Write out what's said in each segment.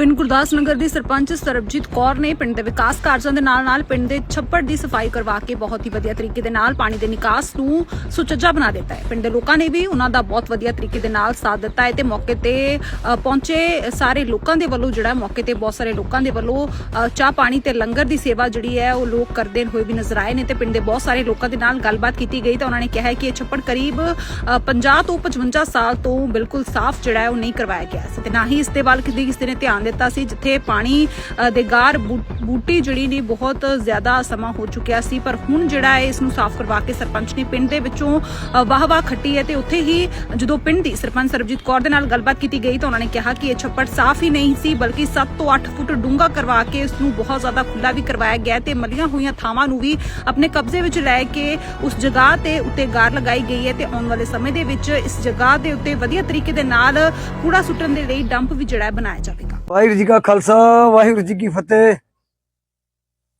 ਪਿੰਡ ਗੁਰਦਾਸ ਨਗਰ ਦੀ ਸਰਪੰਚ ਸਰਬਜੀਤ ਕੌਰ ਨੇ ਪਿੰਡ ਦੇ ਵਿਕਾਸ ਕਾਰਜਾਂ ਦੇ ਨਾਲ-ਨਾਲ ਪਿੰਡ ਦੇ ਛੱਪੜ ਦੀ ਸਫ਼ਾਈ ਕਰਵਾ ਕੇ ਬਹੁਤ ਹੀ ਵਧੀਆ ਤਰੀਕੇ ਦੇ ਨਾਲ ਪਾਣੀ ਦੇ ਨਿਕਾਸ ਨੂੰ ਸੁਚੱਜਾ ਬਣਾ ਦਿੱਤਾ ਹੈ। ਪਿੰਡ ਦੇ ਲੋਕਾਂ ਨੇ ਵੀ ਉਹਨਾਂ ਦਾ ਬਹੁਤ ਵਧੀਆ ਤਰੀਕੇ ਦੇ ਨਾਲ ਸਾਥ ਦਿੱਤਾ ਹੈ ਤੇ ਮੌਕੇ ਤੇ ਪਹੁੰਚੇ ਸਾਰੇ ਲੋਕਾਂ ਦੇ ਵੱਲੋਂ ਜਿਹੜਾ ਮੌਕੇ ਤੇ ਬਹੁਤ ਸਾਰੇ ਲੋਕਾਂ ਦੇ ਵੱਲੋਂ ਚਾਹ ਪਾਣੀ ਤੇ ਲੰਗਰ ਦੀ ਸੇਵਾ ਜਿਹੜੀ ਹੈ ਉਹ ਲੋਕ ਕਰਦੇ ਹੋਏ ਵੀ ਨਜ਼ਰ ਆਏ ਨੇ ਤੇ ਪਿੰਡ ਦੇ ਬਹੁਤ ਸਾਰੇ ਲੋਕਾਂ ਦੇ ਨਾਲ ਗੱਲਬਾਤ ਕੀਤੀ ਗਈ ਤਾਂ ਉਹਨਾਂ ਨੇ ਕਿਹਾ ਕਿ ਇਹ ਛੱਪੜ ਕਰੀਬ ਅ, 50 ਤੋਂ 55 ਸਾਲ ਤੋਂ ਬਿਲਕੁਲ ਸਾਫ਼ ਜਿਹੜਾ ਹੈ ਉਹ ਨਹੀਂ ਕਰਵਾਇਆ ਗਿਆ ਸੀ ਤੇ ਨਾ ਹੀ ਇਸ ਦੇ ਵੱਲ ਕਿਤੇ ਕਿਸੇ ਨੇ ਧਿਆਨ ਦਿੱਤਾ ਸੀ, ਜਿੱਥੇ ਪਾਣੀ ਦੇ ਗਾਰ ਬੂ- ਬੂਟੀ ਜਿਹੜੀ ਨੇ ਬਹੁਤ ਜ਼ਿਆਦਾ ਸਮਾਂ ਹੋ ਚੁੱਕਿਆ ਸੀ। ਪਰ ਹੁਣ ਜਿਹੜਾ ਹੈ, ਇਸ ਨੂੰ ਸਾਫ਼ ਕਰਵਾ ਕੇ ਸਰਪੰਚ ਨੇ ਪਿੰਡ ਦੇ ਵਿੱਚੋਂ ਵਾਹ ਵਾਹ ਖੱਟੀ ਹੈ ਤੇ ਉੱਥੇ ਹੀ ਜਦੋਂ ਪਿੰਡ ਦੀ ਸਰਪੰਚ ਸਰਬਜੀਤ ਕੌਰ ਦੇ ਨਾਲ ਗੱਲਬਾਤ ਕੀਤੀ ਗਈ ਤਾਂ ਉਹਨਾਂ ਨੇ ਕਿਹਾ ਕਿ ਇਹ ਛੱਪੜ ਸਾਫ਼ ਹੀ ਨਹੀਂ ਸੀ, ਬਲਕਿ 7 ਤੋਂ 8 ਫੁੱਟ ਡੂੰਘਾ ਕਰਵਾ ਕੇ ਇਸ ਨੂੰ ਬਹੁਤ ਜ਼ਿਆਦਾ ਖੁੱਲਾ ਵੀ ਕਰਵਾਇਆ ਗਿਆ ਤੇ ਮਲੀਆਂ ਹੋਈਆਂ ਥਾਵਾਂ ਨੂੰ ਵੀ ਆਪਣੇ ਕਬਜ਼ੇ ਵਿੱਚ ਲੈ ਕੇ ਉਸ ਜਗ੍ਹਾ ਤੇ ਉੱਤੇ ਗਾਰ ਲਗਾਈ ਗਈ ਹੈ ਤੇ ਆਉਣ ਵਾਲੇ ਸਮੇਂ ਦੇ ਵਿੱਚ ਇਸ ਜਗ੍ਹਾ ਦੇ ਉੱਤੇ ਵਧੀਆ ਤਰੀਕੇ ਦੇ ਨਾਲ ਕੂੜਾ ਸੁੱਟਣ ਦੇ ਲਈ ਡੰਪ ਵੀ ਜਿਹੜਾ ਬਣਾਇਆ ਜਾਵੇਗਾ। ਵਾਹਿਗੁਰੂ ਜੀ ਕਾ ਖਾਲਸਾ ਵਾਹਿਗੁਰੂ ਜੀ ਕੀ ਫਤਿਹ।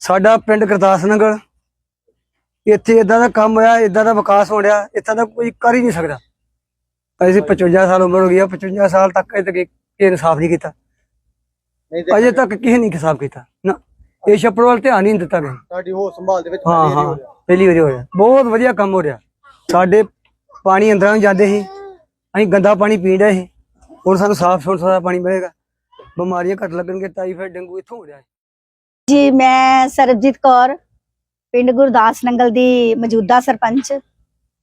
ਸਾਡਾ ਪਿੰਡ ਗੁਰਦਾਸ ਨਗਰ ਇੱਥੇ ਇਦਾਂ ਦਾ ਕੰਮ ਹੋਇਆ ਇਦਾਂ ਦਾ ਵਿਕਾਸ ਹੋ ਰਿਹਾ ਇੱਥੇ ਦਾ ਕੋਈ ਕਰ ਹੀ ਨਹੀਂ ਸਕਦਾ। ਅਸੀਂ 55 ਸਾਲ ਉਮਰ ਹੋ ਗਈ ਆ 55 ਸਾਲ ਤੱਕ ਇਹ ਤੱਕ ਇਨਸਾਫ ਨਹੀਂ ਕੀਤਾ। ਅਜੇ ਤੱਕ ਕਿਸੇ ਨੇ ਇਨਸਾਫ ਕੀਤਾ। ਨਾ ਇਹ ਛੱਪੜ ਵੱਲ ਧਿਆਨ ਹੀ ਨਹੀਂ ਦਿੱਤਾ ਗਿਆ ਤੁਹਾਡੀ ਹੋ ਸੰਭਾਲ ਦੇ ਵਿੱਚ ਹਾਂ ਪਹਿਲੀ ਵਾਰੀ ਹਾਂ ਹੋ ਰਿਹਾ। ਬਹੁਤ ਵਧੀਆ ਕੰਮ ਹੋ ਰਿਹਾ। ਸਾਡੇ ਪਾਣੀ ਅੰਦਰਾਂ ਨੂੰ ਜਾਂਦੇ ਸੀ। ਅਸੀਂ ਗੰਦਾ ਪਾਣੀ ਪੀ ਰਹੇ ਸੀ। ਹੁਣ ਸਾਨੂੰ ਸਾਫ਼ ਸੁਥਰਾ ਪਾਣੀ ਮਿਲੇਗਾ। ਬਿਮਾਰੀਆਂ ਘੱਟ ਲੱਗਣਗੇ ਟਾਈਫਾਇਡ, ਡੇਂਗੂ ਇੱਥੋਂ ਹੋ ਰਿਹਾ ਹੈ। ਜੀ, ਮੈਂ ਸਰਬਜੀਤ ਕੌਰ, ਪਿੰਡ ਗੁਰਦਾਸ ਨੰਗਲ ਦੀ ਮੌਜੂਦਾ ਸਰਪੰਚ।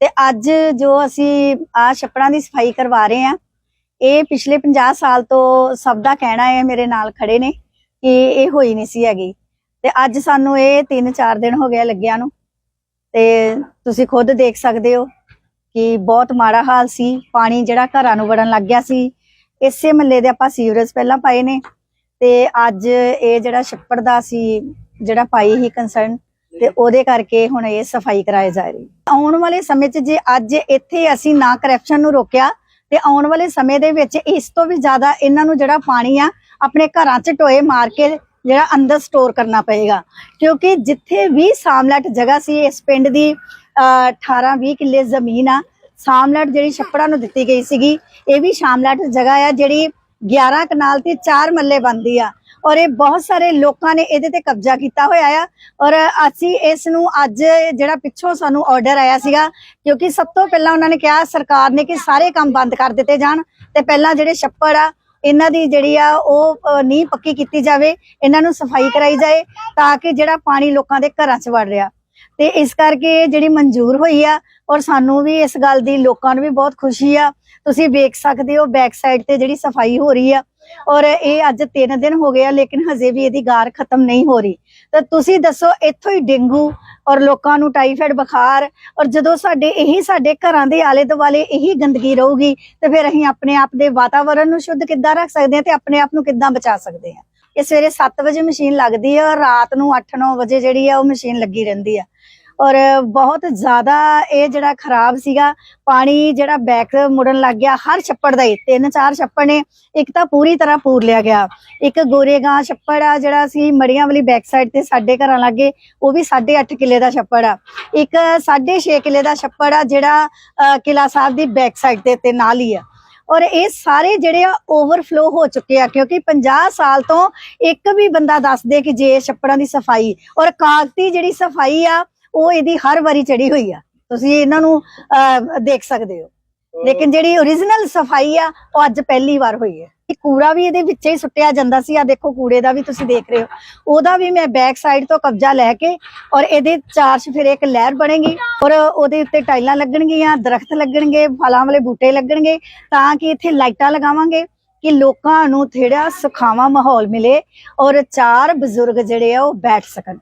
ਤੇ ਅੱਜ ਜੋ ਅਸੀਂ ਆ ਛੱਪੜਾਂ ਦੀ ਸਫ਼ਾਈ ਕਰਵਾ ਰਹੇ ਆ ਇਹ ਪਿਛਲੇ 50 ਸਾਲ ਤੋਂ ਸਭ ਦਾ ਕਹਿਣਾ ਹੈ ਮੇਰੇ ਨਾਲ ਖੜੇ ਨੇ ਕਿ ਇਹ ਹੋਈ ਨਹੀਂ ਸੀ ਹੈਗੀ। ਤੇ ਅੱਜ ਸਾਨੂੰ ਇਹ 3-4 ਦਿਨ ਹੋ ਗਏ ਲੱਗਿਆ ਨੂੰ। ਤੇ ਤੁਸੀਂ ਖੁਦ ਦੇਖ ਸਕਦੇ ਹੋ ਕਿ ਬਹੁਤ ਮਾੜਾ ਹਾਲ ਸੀ। ਪਾਣੀ ਜਿਹੜਾ ਘਰਾਂ ਨੂੰ ਵੜਨ ਲੱਗ ਗਿਆ ਸੀ। ਇਸੇ ਮਹੱਲੇ ਦੇ ਆਪਾਂ ਸੀਵਰੇਜ ਪਹਿਲਾਂ ਪਾਏ ਨੇ ਤੇ ਅੱਜ ਇਹ ਜਿਹੜਾ ਛੱਪੜ ਦਾ ਸੀ ਜਿਹੜਾ ਪਾਈ ਹੀ ਕੰਸਰਨ ਤੇ ਉਹਦੇ ਕਰਕੇ ਹੁਣ ਇਹ ਸਫ਼ਾਈ ਕਰਾਏ ਜਾ ਰਹੀ। ਆਉਣ ਵਾਲੇ ਸਮੇਂ 'ਚ ਜੇ ਅੱਜ ਇੱਥੇ ਅਸੀਂ ਨਾ ਕਰਪਸ਼ਨ ਨੂੰ ਰੋਕਿਆ ਤੇ ਆਉਣ ਵਾਲੇ ਸਮੇਂ ਦੇ ਵਿੱਚ ਇਸ ਤੋਂ ਵੀ ਜ਼ਿਆਦਾ ਇਹਨਾਂ ਨੂੰ ਜਿਹੜਾ ਪਾਣੀ ਆ ਆਪਣੇ ਘਰਾਂ 'ਚ ਟੋਏ ਮਾਰ ਕੇ ਜਿਹੜਾ ਅੰਦਰ ਸਟੋਰ ਕਰਨਾ ਪਏਗਾ। ਕਿਉਂਕਿ ਜਿੱਥੇ ਵੀ ਸਾਮਲਟ ਜਗ੍ਹਾ ਸੀ ਇਸ ਪਿੰਡ ਦੀ 18 20 ਕਿੱਲੇ ਜ਼ਮੀਨ ਆ ਸਾਮਲਟ ਜਿਹੜੀ ਛੱਪੜਾਂ ਨੂੰ ਦਿੱਤੀ ਗਈ ਸੀਗੀ, ਇਹ ਵੀ ਸ਼ਾਮਲਾਟ ਜਗ੍ਹਾ ਆ ਜਿਹੜੀ 11 ਕਨਾਲ ਤੇ 4 ਮੱਲੇ ਬੰਦੀ ਆ। ਔਰ ਇਹ ਬਹੁਤ ਸਾਰੇ ਲੋਕਾਂ ਨੇ ਇਹਦੇ ਤੇ ਕਬਜ਼ਾ ਕੀਤਾ ਹੋਇਆ ਆ। ਔਰ ਅਸੀਂ ਇਸ ਨੂੰ ਅੱਜ ਜਿਹੜਾ ਪਿੱਛੋਂ ਸਾਨੂੰ ਆਰਡਰ ਆਇਆ ਸੀਗਾ, ਕਿਉਂਕਿ ਸਭ ਤੋਂ ਪਹਿਲਾਂ ਉਹਨਾਂ ਨੇ ਕਿਹਾ ਸਰਕਾਰ ਨੇ ਕਿ ਸਾਰੇ ਕੰਮ ਬੰਦ ਕਰ ਦਿੱਤੇ ਜਾਣ ਤੇ ਪਹਿਲਾਂ ਜਿਹੜੇ ਛੱਪੜ ਆ, ਇਹਨਾਂ ਦੀ ਜਿਹੜੀ ਆ ਉਹ ਨੀਂਹ ਪੱਕੀ ਕੀਤੀ ਜਾਵੇ, ਇਹਨਾਂ ਨੂੰ ਸਫ਼ਾਈ ਕਰਾਈ ਜਾਏ ਤਾਂ ਕਿ ਜਿਹੜਾ ਪਾਣੀ ਲੋਕਾਂ ਦੇ ਘਰਾਂ 'ਚ ਵੜ ਰਿਹਾ। ਤੇ ਇਸ ਕਰਕੇ ਜਿਹੜੀ ਮਨਜ਼ੂਰ ਹੋਈ ਆ ਔਰ ਸਾਨੂੰ ਵੀ ਇਸ ਗੱਲ ਦੀ ਲੋਕਾਂ ਨੂੰ ਵੀ ਬਹੁਤ ਖੁਸ਼ੀ ਆ। ਤੁਸੀਂ ਵੇਖ ਸਕਦੇ ਹੋ ਬੈਕ ਸਾਈਡ ਤੇ ਜਿਹੜੀ ਸਫ਼ਾਈ ਹੋ ਰਹੀ ਆ ਔਰ ਇਹ ਅੱਜ 3 ਦਿਨ ਹੋ ਗਏ ਆ, ਲੇਕਿਨ ਹਜੇ ਵੀ ਇਹਦੀ ਗਾਰ ਖਤਮ ਨਹੀਂ ਹੋ ਰਹੀ। ਤਾਂ ਤੁਸੀਂ ਦੱਸੋ ਇੱਥੋਂ ਹੀ ਡੇਂਗੂ ਔਰ ਲੋਕਾਂ ਨੂੰ ਟਾਈਫਾਇਡ ਬੁਖਾਰ ਔਰ ਜਦੋਂ ਸਾਡੇ ਇਹੀ ਸਾਡੇ ਘਰਾਂ ਦੇ ਆਲੇ ਦੁਆਲੇ ਇਹੀ ਗੰਦਗੀ ਰਹੂਗੀ, ਤੇ ਫਿਰ ਅਸੀਂ ਆਪਣੇ ਆਪ ਦੇ ਵਾਤਾਵਰਣ ਨੂੰ ਸ਼ੁੱਧ ਕਿੱਦਾਂ ਰੱਖ ਸਕਦੇ ਹਾਂ ਤੇ ਆਪਣੇ ਆਪ ਨੂੰ ਕਿੱਦਾਂ ਬਚਾ ਸਕਦੇ ਹਾਂ? ਇਹ ਸਵੇਰੇ 7 ਵਜੇ ਮਸ਼ੀਨ ਲੱਗਦੀ ਹੈ ਔਰ ਰਾਤ ਨੂੰ 8-9 ਵਜੇ ਜਿਹੜੀ ਆ ਉਹ ਮਸ਼ੀਨ ਲੱਗੀ ਰਹਿੰਦੀ ਆ। ਔਰ ਬਹੁਤ ਜ਼ਿਆਦਾ ਇਹ ਜਿਹੜਾ ਖਰਾਬ ਸੀਗਾ ਪਾਣੀ ਜਿਹੜਾ ਬੈਕ ਮੁੜਨ ਲੱਗ ਗਿਆ ਹਰ ਛੱਪੜ ਦਾ ਹੀ ਤਿੰਨ ਚਾਰ ਛੱਪੜ ਨੇ ਇੱਕ ਤਾਂ ਪੂਰੀ ਤਰ੍ਹਾਂ ਪੂਰ ਲਿਆ ਗਿਆ। ਇੱਕ ਗੋਰੇਗਾਂ ਛੱਪੜ ਆ ਜਿਹੜਾ ਸੀ ਮੜੀਆਂ ਵਾਲੀ ਬੈਕ ਸਾਈਡ ਤੇ ਸਾਡੇ ਘਰਾਂ ਲੱਗੇ ਉਹ ਵੀ 8.5 ਕਿੱਲੇ ਦਾ ਛੱਪੜ ਆ। ਇੱਕ 6.5 ਕਿੱਲੇ ਦਾ ਛੱਪੜ ਆ ਜਿਹੜਾ ਅ, ਕਿਲਾ ਸਾਹਿਬ ਦੀ ਬੈਕ ਸਾਈਡ ਤੇ ਨਾਲ ਹੀ ਆ। ਔਰ ਇਹ ਸਾਰੇ ਜਿਹੜੇ ਆ ਓਵਰਫਲੋ ਹੋ ਚੁੱਕੇ ਆ ਕਿਉਂਕਿ 50 ਸਾਲ ਤੋਂ ਇੱਕ ਵੀ ਬੰਦਾ ਦੱਸਦੇ ਕਿ ਜੇ ਛੱਪੜਾਂ ਦੀ ਸਫ਼ਾਈ ਔਰ ਕਾਗਤੀ ਜਿਹੜੀ ਸਫ਼ਾਈ ਆ ਉਹ ਇਹਦੀ ਹਰ ਵਾਰੀ ਚੜੀ ਹੋਈ ਆ। ਤੁਸੀਂ ਇਹਨਾਂ ਨੂੰ ਅਹ, ਦੇਖ ਸਕਦੇ ਹੋ। ਲੇਕਿਨ ਜਿਹੜੀ origignal ਸਫ਼ਾਈ ਆ ਉਹ ਅੱਜ ਪਹਿਲੀ ਵਾਰ ਹੋਈ ਹੈ। ਕੂੜਾ ਵੀ ਇਹਦੇ ਵਿੱਚ ਹੀ ਸੁੱਟਿਆ ਜਾਂਦਾ ਸੀ। ਆ ਦੇਖੋ ਕੂੜੇ ਦਾ ਵੀ ਤੁਸੀਂ ਦੇਖ ਰਹੇ ਹੋ। ਉਹਦਾ ਵੀ ਮੈਂ ਬੈਕ ਸਾਈਡ ਤੋਂ ਕਬਜ਼ਾ ਲੈ ਕੇ ਔਰ ਇਹਦੇ ਚਾਰ ਚ ਫਿਰ ਇੱਕ ਲਹਿਰ ਬਣੇਗੀ ਔਰ ਉਹਦੇ ਉੱਤੇ ਟਾਈਲਾਂ ਲੱਗਣਗੀਆਂ, ਦਰਖਤ ਲੱਗਣਗੇ, ਫਲਾਂ ਵਾਲੇ ਬੂਟੇ ਲੱਗਣਗੇ ਤਾਂ ਕਿ ਇੱਥੇ ਲਾਈਟਾਂ ਲਗਾਵਾਂਗੇ ਕਿ ਲੋਕਾਂ ਨੂੰ ਥੇੜਾ ਸੁਖਾਵਾਂ ਮਾਹੌਲ ਮਿਲੇ ਔਰ ਚਾਰ ਬਜ਼ੁਰਗ ਜਿਹੜੇ ਆ ਉਹ ਬੈਠ ਸਕਣ।